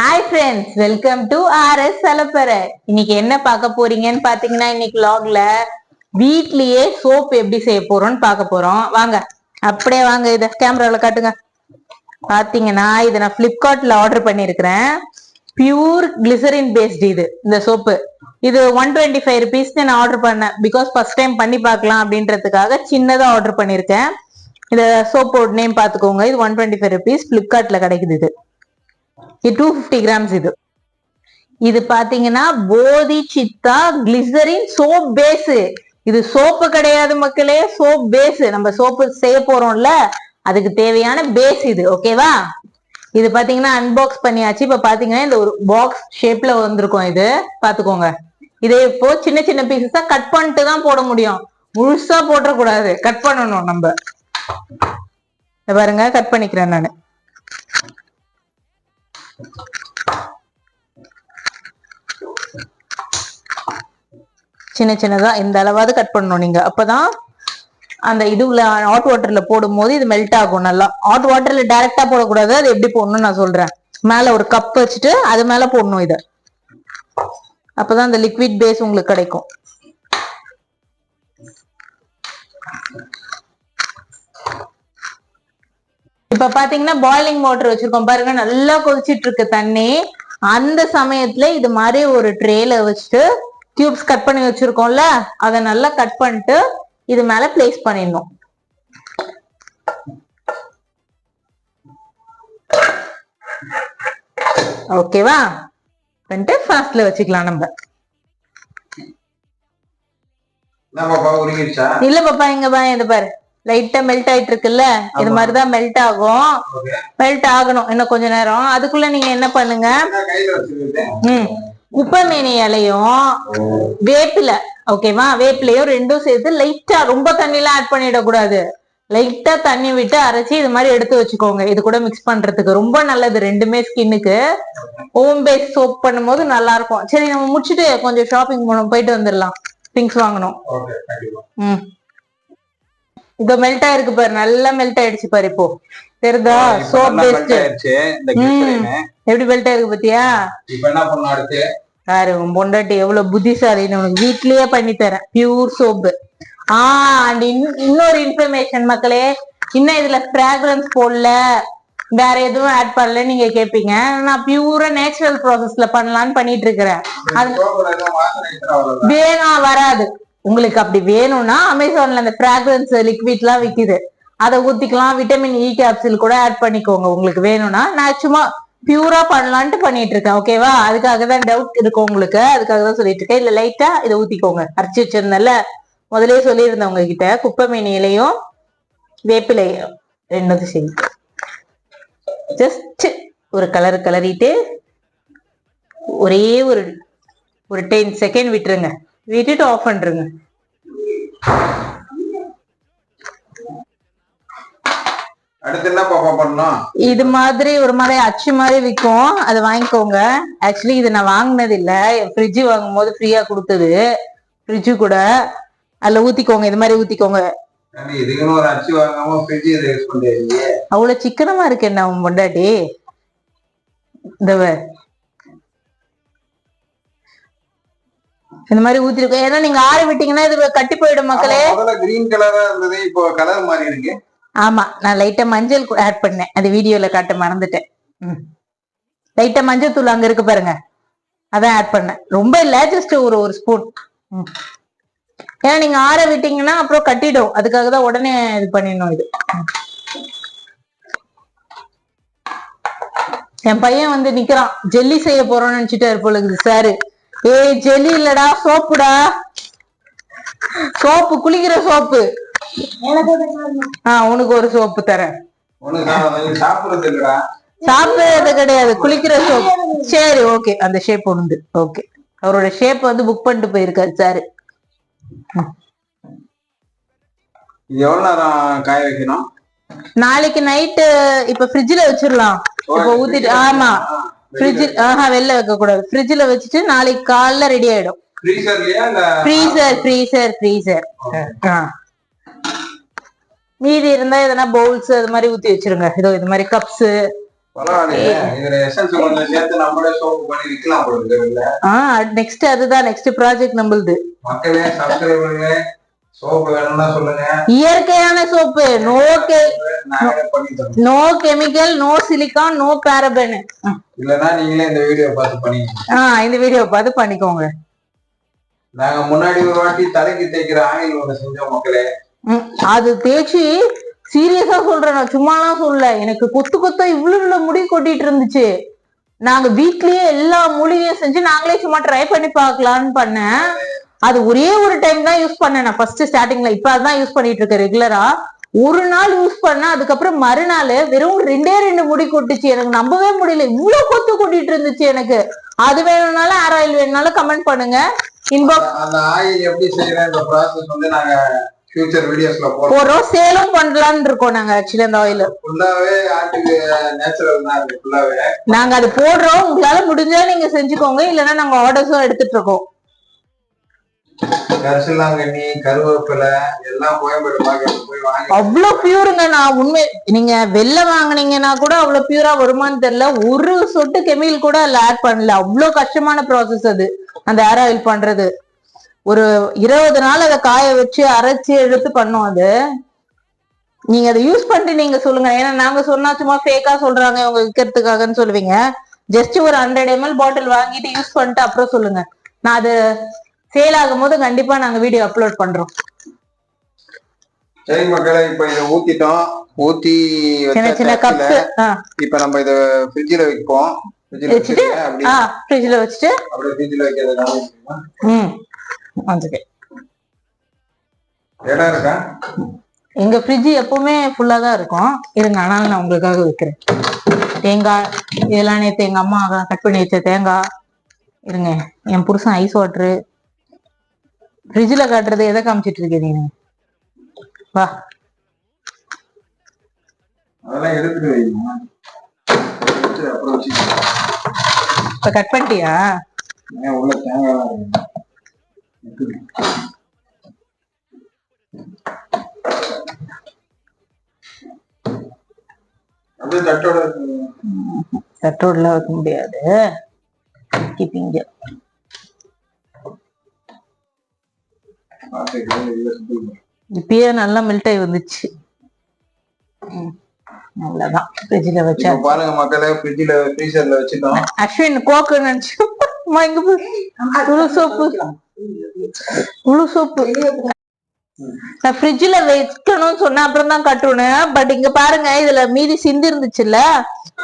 Hi friends welcome to RS சலப்பறை இன்னைக்கு என்ன பார்க்க போறீங்கன்னு பாத்தீங்கன்னா இன்னைக்கு லாக்ல வீட்லயே சோப் எப்படி செய்ய போறோம்னு பார்க்க போறோம். வாங்க அப்படியே வாங்க இத கேமரால காட்டுங்க. பாத்தீங்கன்னா இதை நான் பிளிப்கார்ட்ல ஆர்டர் பண்ணிருக்கிறேன். பியூர் கிளிசரின் பேஸ்ட் இது இந்த சோப்பு இது ஒன் டுவெண்ட்டி ஃபைவ் ருபீஸ் நான் ஆர்டர் பண்ணேன். பிகாஸ் ஃபர்ஸ்ட் டைம் பண்ணி பார்க்கலாம் அப்படின்றதுக்காக சின்னதா ஆர்டர் பண்ணிருக்கேன். இந்த சோப்போட நேம் பாத்துக்கோங்க இது ஒன் டுவெண்ட்டி ஃபைவ் ருபீஸ் பிளிப்கார்ட்ல கிடைக்குது இது. இது டூ ஃபிஃப்டி கிராம்ஸ் இது. இது பாத்தீங்கன்னா Bodhi Siddha glycerin soap base இது சோப்பு கிடையாது மக்களே சோப் பேஸ் நம்ம சோப்பு செய்ய போறோம்ல அதுக்கு தேவையான பேஸ் இது ஓகேவா இது பாத்தீங்கன்னா அன்பாக்ஸ் பண்ணியாச்சு. இப்ப பாத்தீங்கன்னா இந்த ஒரு பாக்ஸ் ஷேப்ல வந்திருக்கும் இது. பாத்துக்கோங்க. இதே இப்போ சின்ன சின்ன பீசஸா கட் பண்ணிட்டு தான் போட முடியும். முழுசா போட்டுறக்கூடாது கட் பண்ணணும் நம்ம. இத பாருங்க கட் பண்ணிக்கிறேன் நானு. சின்ன சின்னதா இந்த அளவாவது கட் பண்ணணும் நீங்க. அப்பதான் அந்த இதுல ஹாட் வாட்டர்ல போடும் போது இது மெல்ட் ஆகும் நல்லா. ஹாட் வாட்டர்ல டைரக்டா போடக்கூடாது. அது எப்படி போடணும்னு நான் சொல்றேன். மேல ஒரு கப் வச்சுட்டு அது மேல போடணும் இதை. அப்பதான் அந்த லிக்விட் பேஸ் உங்களுக்கு கிடைக்கும். இப்ப பாத்தீங்கன்னா பாய்லிங் வாட்டர் வச்சிருக்கோம். பாருங்க நல்லா கொதிச்சிட்டு இருக்கு தண்ணி. அந்த சமயத்துல இது மாதிரி ஒரு ட்ரேல வச்சுட்டு டியூப்ஸ் கட் பண்ணி வச்சிருக்கோம்ல அதை நல்லா கட் பண்ணிட்டு இது மேல பிளேஸ் பண்ணிடணும். ஓகேவா பண்ணிட்டு ஃபாஸ்ட்ல வச்சுக்கலாம் நம்ம. இல்ல பாப்பா இங்க பா இது பாரு. லைட்டா மெல்ட் ஆயிட்டு இருக்குல்ல இது. மாதிரிதான் மெல்ட் ஆகும். மெல்ட் ஆகணும். இன்னும் கொஞ்ச நேரம். அதுக்குள்ள நீங்க என்ன பண்ணுங்க? என்ன கையில வச்சிருக்குது ம். குப்பைமேனி இலையும் வேப்பிலை ஓகேவா வேப்பிலையும் ரெண்டும் சேர்த்து லைட்டா ரொம்ப தண்ணிலாம் ஆட் பண்ணிடக்கூடாது. லைட்டா தண்ணி விட்டு அரைச்சி இது மாதிரி எடுத்து வச்சுக்கோங்க. இது கூட மிக்ஸ் பண்றதுக்கு. ரொம்ப நல்லது ரெண்டுமே ஸ்கின்னுக்கு ஓம் பேஸ் சோப் பண்ணும்போது நல்லா இருக்கும் சரி நம்ம முடிச்சுட்டு கொஞ்சம் ஷாப்பிங் போனோம். போயிட்டு வந்துடலாம். திங்ஸ் வாங்கணும். ம். இதோ மெல்ட் ஆயிருக்கு பாரு. நல்லா மெல்ட் ஆயிடுச்சு பாரு இப்போ. தெரியுதா? Soap paste. எப்படி மெல்ட் ஆயிருக்கு பாத்தியா? இப்ப என்ன பண்ணணும் அடுத்து? பாரு உன் பொண்டாட்டி எவ்வளவு புத்திசாலின்னு உனக்கு வீட்லயே பண்ணி தரேன். பியூர் சோப்பு ஆஹ் அண்ட் இன்னொரு இன்ஃபர்மேஷன் மக்களே. இன்னும் இதுல ஃப்ராக்ரன்ஸ் போடல. வேற எதுவும் ஆட் பண்ணல நீங்க கேப்பீங்க. நான் பியூரா நேச்சுரல் ப்ராசஸ்ல பண்ணலாம்னு பண்ணிட்டு இருக்கிறேன். வேணாம் வராது. உங்களுக்கு அப்படி வேணும்னா அமேசான்ல அந்த ஃப்ராக்ரன்ஸ் லிக்விட்லாம் விக்குது. அதை ஊத்திக்கலாம். விட்டமின் இ கேப்சூல் கூட ஆட் பண்ணிக்கோங்க. உங்களுக்கு வேணும்னா நான் சும்மா பியூரா பண்ணலான்ட்டு பண்ணிட்டு இருக்கேன். ஓகேவா அதுக்காக தான் டவுட் இருக்கும் உங்களுக்கு. அதுக்காக தான் சொல்லிட்டு இருக்கேன். இல்ல லைட்டா இதை ஊத்திக்கோங்க. அரைச்சி வச்சிருந்தேன்ல. முதலே சொல்லியிருந்தேன் உங்ககிட்ட குப்பைமேனி இலையும் வேப்பிலையும் ரெண்டும் சரி ஜஸ்ட் ஒரு கலர் கலரிட்டு ஒரே ஒரு ஒரு டென் செகண்ட் விட்டுருங்க. விட்டுட்டு ஆஃப் பண்ணணும்? இது மாதிரி ஒரு மாதிரி அச்சு மாதிரி விற்கும் அதை வாங்கிக்கோங்க. ஆக்சுவலி இது நான் வாங்கினது இல்ல ஃப்ரிட்ஜ் வாங்கும் போது ஃப்ரீயா கொடுத்தது. ஃப்ரிட்ஜு கூட. அதுல ஊத்திக்கோங்க. இது மாதிரி ஊத்திக்கோங்க. அவ்வளவு சிக்கனமா இருக்கு என்ன பொண்டாட்டி? இந்த இந்த மாதிரி ஊத்திருக்கோம். ஏன்னா நீங்க ஆற விட்டீங்கன்னா இது கட்டி போயிடும் மக்களே. கிரீன் கலரா இருந்தது இப்போ கலர் மாறி இருக்கு. ஆமா நான் லைட்டா மஞ்சள் ஆட் பண்ணேன். அது வீடியோல காட்ட மறந்துட்டேன். ம். லைட்டா மஞ்சள் தூள் அங்க இருக்கு பாருங்க. அதான் ஆட் பண்ணேன். ரொம்ப இல்ல ஜஸ்ட் ஒரு ஒரு ஸ்பூன் ஏன்னா நீங்க ஆற விட்டீங்கன்னா அப்புறம் கட்டிடும். அதுக்காக தான் உடனே இது பண்ணிடணும் இது. என் பையன் வந்து நிக்கிறான். ஜெல்லி செய்ய போறோம்னு நினைச்சிட்டாரு போல இருக்குது சாரு ஏய் ஜெல்லி இல்லடா சோப்புடா. சோப்பு குளிக்கிற சோப்பு. ஆஹ் உனக்கு ஒரு சோப்பு தரேன். சாப்பிடுறது கிடையாது குளிக்கிற சோப் சரி ஓகே. அந்த ஷேப் உண்டு ஓகே. அவரோட ஷேப் வந்து புக் பண்ணிட்டு போயிருக்காரு சாரு. எவ்வளவு நேரம் காய வைக்கணும்? நாளைக்கு நைட்டு இப்ப ஃப்ரிட்ஜ்ல வச்சிடலாம். இப்ப ஊத்திட்டு ஆமா. ஃப்ரிட்ஜ் ஆஹா வெளில வைக்க கூடாது. ஃப்ரிட்ஜ்ல வச்சுட்டு நாளைக்கு காலைல ரெடி ஆயிடும். ஃப்ரீசர் ஃப்ரீசர் ஃப்ரீசர் மீதி இருந்தா எதனா பவுல்ஸ் அது மாதிரி ஊத்தி வச்சிருங்க. இதோ இது மாதிரி கப்ஸ் நெக்ஸ்ட் அதுதான். நெக்ஸ்ட் ப்ராஜெக்ட் நம்மளுது. இயற்கையான soap. No no chemical no silicone no paraben. இல்லன்னா நீங்களே இந்த வீடியோ பார்த்து பண்ணிக்கோங்க. ஆ இந்த வீடியோ பார்த்து பண்ணிக்கோங்க. நாங்க முன்னாடி ஒரு வாட்டி தலைக்கு தேய்க்கிற ஆயில் ஒண்ணு செஞ்சோம் மக்களே. அது தேய்ச்சி சீரியஸா சொல்றேன் நான் சும்மாலாம் சொல்லல. எனக்கு கொத்து கொத்தா இவ்வளவு இவ்வளவு முடி கொட்டிட்டு இருந்துச்சு. நாங்க வீட்லயே எல்லா மூலிகையும் செஞ்சு நாங்களே சும்மா ட்ரை பண்ணி பார்க்கலாம்னு பண்ணேன். அது ஒரே ஒரு டைம் தான் யூஸ் பண்ணேன் நான் ஃபர்ஸ்ட் ஸ்டார்டிங்ல இப்ப அதான் யூஸ் பண்ணிட்டு இருக்கேன் ரெகுலரா ஒரு நாள் யூஸ் பண்ண அதுக்கப்புறம் மறுநாள் வெறும் ரெண்டே ரெண்டு முடி கொட்டுச்சு. எனக்கு நம்பவே முடியல. இவ்வளவு கொத்து கொட்டிட்டு இருந்துச்சு எனக்கு. அது வேணும்னாலும் ஹேர் ஆயில் வேணும்னாலும் கமெண்ட் பண்ணுங்க. இன்பாக்ஸ் அந்த ஆயில் எப்படி செய்யறன்ற ப்ராசஸ் வந்து நாங்க ஃபியூச்சர் வீடியோஸ்ல போடுறோம் சேலும் பண்ணலாம்னு இருக்கோம் நாங்க ஆக்சுவலி அந்த ஆயில் ஃபுல்லாவே ஆட்டுக்கு நேச்சுரல் தான் ஃபுல்லாவே நாங்க அது போடுறோம். உங்களால முடிஞ்சா நீங்க செஞ்சுக்கோங்க. இல்லைன்னா நாங்க ஆர்டர்ஸும் எடுத்துட்டு இருக்கோம். கரிசலாங்கண்ணி கருவேப்பிலை எல்லாம் கோயம்பேடு மார்க்கெட் போய் வாங்கி அவ்வளவு பியூருங்க நான் உண்மை நீங்க வெளில வாங்குனீங்கன்னா கூட அவ்வளவு பியூரா வருமான்னு தெரியல. ஒரு சொட்டு கெமிக்கல் கூட அதுல ஆட் பண்ணல. அவ்வளவு கஷ்டமான ப்ராசஸ் அது. அந்த ஹேர் ஆயில் பண்றது. ஒரு இருபது நாள் அதை காய வச்சு அரைச்சு எடுத்து பண்ணோம் அது. நீங்க அதை யூஸ் பண்ணிட்டு நீங்க சொல்லுங்க. ஏன்னா நாங்க சொன்னா சும்மா ஃபேக்கா சொல்றாங்க. இவங்க விற்கிறதுக்காகன்னு சொல்லுவீங்க. ஜஸ்ட் ஒரு ஹண்ட்ரட் எம்எல் பாட்டில் வாங்கிட்டு யூஸ் பண்ணிட்டு அப்புறம் சொல்லுங்க. நான் அது சேல் ஆகும்போது கண்டிப்பா நாங்க வீடியோ அப்லோட் பண்றோம். சரி மக்களே இப்ப இதை ஊத்திட்டோம். ஊத்தி சின்ன சின்ன இப்ப நம்ம இத ஃப்ரிட்ஜ்ல வைப்போம். வச்சுட்டு, ஃப்ரிட்ஜ்ல வச்சுட்டு. அப்படியே ஃப்ரிட்ஜ்ல வைக்கிறதுனால ம். இடம் இருக்கா? எங்க ஃப்ரிட்ஜ் எப்பவுமே ஃபுல்லா தான் இருக்கும். இருங்க ஆனாலும் நான் உங்களுக்காக வைக்கிறேன். தேங்காய் இதெல்லாம் நேத்து எங்க அம்மா கட் பண்ணி வச்ச தேங்காய். இருங்க என் புருஷன் ஐஸ் வாட்டரு ஃப்ரிட்ஜ்ல காட்டுறது எதை காமிச்சிட்டு இருக்கீங்க நீங்க வா. இப்ப கட் பண்ணிட்டியா? தட்டோட வைக்க முடியாது. கீப்பிங்க. இப்பயே நல்லா மெல்ட் ஆகி வந்துச்சு. அவ்வளவுதான். ஃப்ரிட்ஜ்ல வச்சா. பாருங்க மக்களே ஃப்ரிட்ஜ்ல ஃப்ரீசர்ல வச்சுட்டோம். அஸ்வின் கோக்கு நினைச்சு இங்க. இவ்வளவு சோப்பு. இவ்வளவு சோப்பு. நான் ஃப்ரிட்ஜ்ல வைக்கணும்னு சொன்னேன் அப்புறம் தான் கட்டுனேன் பட் இங்க பாருங்க இதுல மீதி சிந்தி இருந்துச்சுல்ல?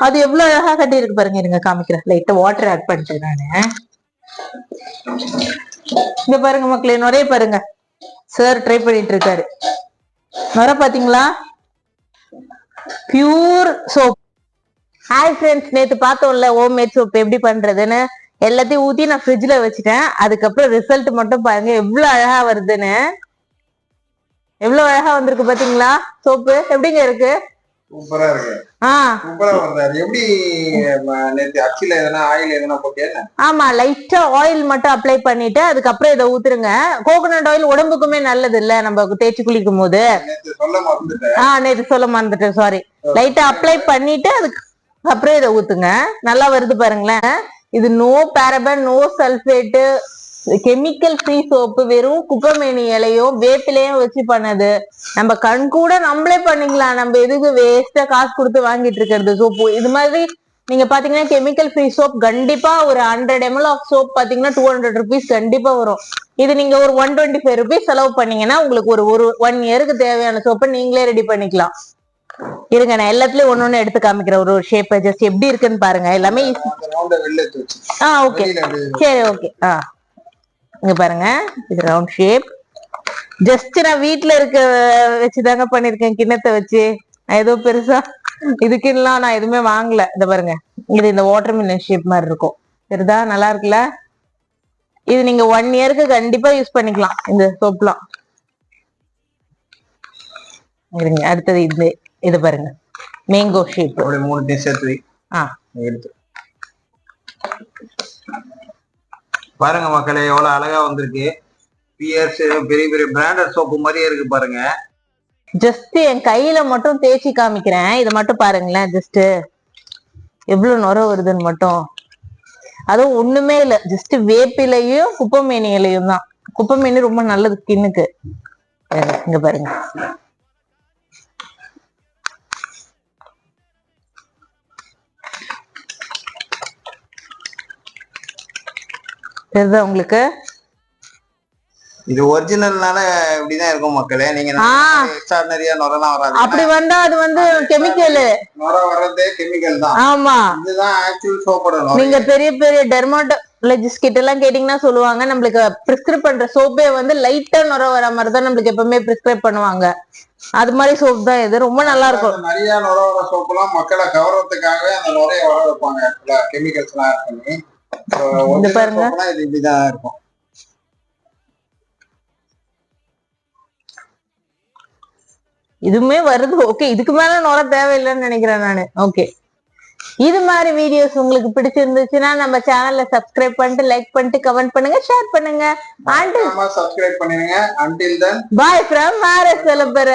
அது எவ்வளவு அழகா கட்டி இருக்கு பாருங்க இருங்க காமிக்கிறேன். லைட்டா வாட்டர் ஆட் பண்ணிட்டேன் நானு. இங்க பாருங்க மக்களே நுரைய பாருங்க. சார் ட்ரை பண்ணிட்டு இருக்காரு வர பாத்தீங்களா? பியூர் சோப் ஹாய் ஃப்ரெண்ட்ஸ் நேத்து பார்த்தோம்ல ஹோம் மேட் சோப் எப்படி பண்றதுன்னு? எல்லாத்தையும் ஊத்தி நான் ஃப்ரிட்ஜ்ல வச்சுட்டேன். அதுக்கப்புறம் ரிசல்ட் மட்டும் பாருங்க எவ்வளவு அழகா வருதுன்னு. எவ்வளவு அழகா வந்திருக்கு பாத்தீங்களா? சோப்பு எப்படிங்க இருக்கு? சூப்பரா இருக்கு. சூப்பரா வந்தாரு. எப்படி நேத்து அச்சில எதனா ஆயில் எதனா போட்டியா ஆமா லைட்டா ஆயில் மட்டும் அப்ளை பண்ணிட்டு அதுக்கப்புறம் இதை ஊத்துருங்க. கோகோனட் ஆயில் உடம்புக்குமே நல்லது இல்ல நம்ம தேய்ச்சி குளிக்கும் போது நேத்து சொல்ல மறந்துட்டேன். ஆ நேத்து சொல்ல மறந்துட்டேன் சாரி. லைட்டா அப்ளை பண்ணிட்டு அதுக்கு அப்புறம் இதை ஊத்துங்க. நல்லா வருது பாருங்களேன். இது no paraben no sulphate chemical free soap வெறும் குப்பமேனி இலையும் வேப்பிலையும் வச்சு பண்ணது. நம்ம கண் கூட நம்மளே பண்ணிக்கலாம். நம்ம எதுக்கு வேஸ்டா காசு கொடுத்து வாங்கிட்டு இருக்கிறது சோப்பு இது மாதிரி நீங்க பாத்தீங்கன்னா கெமிக்கல் ஃப்ரீ சோப் கண்டிப்பா ஒரு ஹண்ட்ரட் எம்எல் ஆஃப் சோப் பாத்தீங்கன்னா டூ ஹண்ட்ரட் ருபீஸ் கண்டிப்பா வரும். இது நீங்க ஒரு ஒன் டுவெண்ட்டி ஃபைவ் ருபீஸ் செலவு பண்ணீங்கன்னா உங்களுக்கு ஒரு ஒரு ஒன் இயருக்கு தேவையான சோப்பை நீங்களே ரெடி பண்ணிக்கலாம். இருங்க நான் எல்லாத்துலயும் ஒண்ணு ஒண்ணு எடுத்து காமிக்கிறேன். ஒரு ஒரு ஷேப் ஜஸ்ட் எப்படி இருக்குன்னு பாருங்க. எல்லாமே ஆ ஓகே சரி ஓகே ஆ. இங்க பாருங்க இது ரவுண்ட் ஷேப் ஜஸ்ட் நான் வீட்ல இருக்க வச்சுதாங்க பண்ணிருக்கேன் கிண்ணத்தை வச்சு. நான் ஏதோ பெருசா இதுக்குலாம் நான் எதுவுமே வாங்கல. இந்த பாருங்க இது இந்த வாட்டர் மில்லன் ஷேப் மாதிரி இருக்கும். சரிதா நல்லா இருக்குல்ல? இது நீங்க ஒன் இயருக்கு கண்டிப்பா யூஸ் பண்ணிக்கலாம் இந்த சோப்லாம் இருங்க அடுத்தது இது இது பாருங்க. மேங்கோ ஷேப் மூணுத்தையும் சேர்த்து. ஆ. எடுத்து. பாருங்க மக்களே எவ்வளவு அழகா வந்திருக்கு. பிஎஸ் பெரிய பெரிய பிராண்டட் சோப்பு மாதிரியே இருக்கு பாருங்க. ஜஸ்ட் என் கையில மட்டும் தேய்ச்சி காமிக்கிறேன். இதை மட்டும் பாருங்களேன் ஜஸ்ட் எவ்வளவு நுர வருதுன்னு மட்டும். அதுவும் ஒண்ணுமே இல்ல ஜஸ்ட் வேப்பிலையும் குப்பை மீனிலையும் தான். குப்பமேனி ரொம்ப நல்லது ஸ்கின்னுக்கு. இங்க பாருங்க. தெரியுதா உங்களுக்கு? இது ஒரிஜினல்னால இப்படிதான் இருக்கும் மக்களே. நீங்க. எக்ஸ்ட்ராடனரியா நுரெல்லாம் வராது அப்படி வந்தா அது வந்து கெமிக்கல் நுர வர்றதே கெமிக்கல் தான். ஆமா. இதுதான் ஆக்சுவல் சோப்போட நீங்க பெரிய பெரிய டெர்மாட்டோலஜிஸ்ட் கிட்ட எல்லாம் கேட்டீங்கன்னா சொல்லுவாங்க. நம்மளுக்கு பிரிஸ்கிரைப் பண்ற சோப்பே வந்து லைட்டா நுர வர மாதிரி தான் நம்மளுக்கு எப்பவுமே பிரிஸ்கிரைப் பண்ணுவாங்க. அது மாதிரி சோப் தான் இது. ரொம்ப நல்லா இருக்கும். நிறைய நுர வர சோப்பெல்லாம் மக்களை கவர்றதுக்காகவே அந்த நுரைய வர வைப்பாங்க. கெமிக்கல்ஸ் எல்லாம் இந்த பாருங்க. இது இப்படிதான் இருக்கும். இதுவுமே வருது. ஓகே இதுக்கு மேல நுர தேவையில்லைன்னு நினைக்கிறேன் நானு. ஓகே இது மாதிரி வீடியோஸ் உங்களுக்கு பிடிச்சிருந்துச்சுன்னா நம்ம சேனல்ல சப்ஸ்கிரைப் பண்ணிட்டு லைக் பண்ணிட்டு கமெண்ட் பண்ணுங்க ஷேர் பண்ணுங்க. அண்ட் சப்ஸ்கிரைப் பண்ணிருங்க until then bye from RS செலப்பற